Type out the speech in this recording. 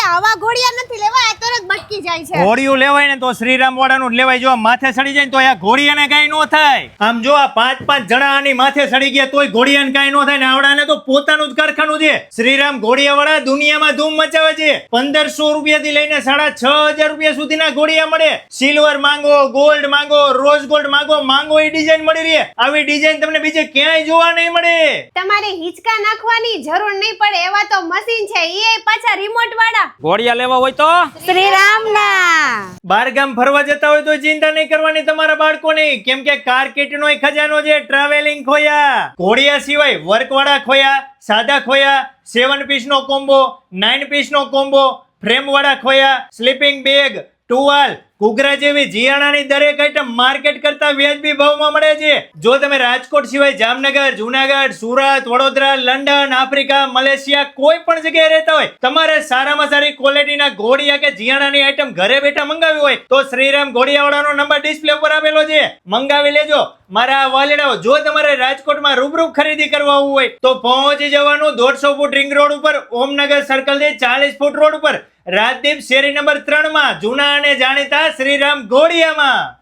આપણે આવા ઘોડિયા નથી લેવા આ તરત બટકી જાય છે. ઘોડિયું લેવાય ને તો શ્રીરામ વાળાનું લેવાય. જો માથે સડી જાય ને તો આ ઘોડિયાને કાંઈ નો થાય. આમ જો આ પાંચ પાંચ જણા આની માથે સડી ગયા તોય ઘોડિયાને કાંઈ નો થાય ને આવડાને તો પોતાનું જ કારખાનું છે. શ્રીરામ ઘોડિયા વાળા દુનિયામાં ધૂમ મચાવે છે. પંદરસો રૂપિયા થી લઈને સાડા છ હજાર રૂપિયા સુધીના ઘોડિયા મળે. સિલ્વર માંગો ગોલ્ડ માંગો રોઝ ગોલ્ડ માંગો માંગો એ ડિઝાઇન મળી રહી. આવી ડિઝાઇન તમને બીજે ક્યાંય જોવા નહીં મળે. તમારે હિંચકા નાખવાની જરૂર નહીં પડે એવા તો મશીન છે. એ પાછા રિમોટ વાળા ઘોડિયા લેવા હોય તો? શ્રીરામ ના બાર ગામ ફરવા જતા હોય તો ચિંતા નહીં કરવાની તમારા બાળકોની. કેમ કે કાર નો ખજાનો છે ટ્રાવેલિંગ ખોયા. ઘોડિયા સિવાય વર્ક વાળા ખોયા સાદા ખોયા સેવન પીસ નો કોમ્બો નાઇન પીસ નો કોમ્બો ફ્રેમ વાળા ખોયા સ્લીપિંગ બેગ ટુવાલ ઘૂઘરા જેવી જીયાણાની દરેક આઈટમ માર્કેટ કરતા વ્યાજબી ભાવમાં મળે છે. જો તમે રાજકોટ સિવાય Jamnagar, Junagadh, Surat, Vadodara, London, Africa, Malaysia કોઈ પણ જગ્યાએ રહેતા હોય, તમારે સારામાં સારી ક્વોલિટીના ઘોડિયા કે જીયાણાની આઈટમ ઘરે બેઠા મંગાવી હોય, તો શ્રીરામ ઘોડિયાવાળાનો નંબર ડિસ્પ્લે ઉપર આપેલો છે. મંગાવી લેજો. મારા વાલેડાઓ જો તમારે રાજકોટમાં રૂબરૂ ખરીદી કરવા આવવું હોય, તો પહોંચી જવાનું દોઢસો ફૂટ રિંગ રોડ ઉપર, ઓમનગર સર્કલથી ચાલીસ ફૂટ રોડ ઉપર. રાજદીપ શેરી નંબર ત્રણમાં જૂના અને જાણીતા શ્રીરામ ઘોડિયામાં.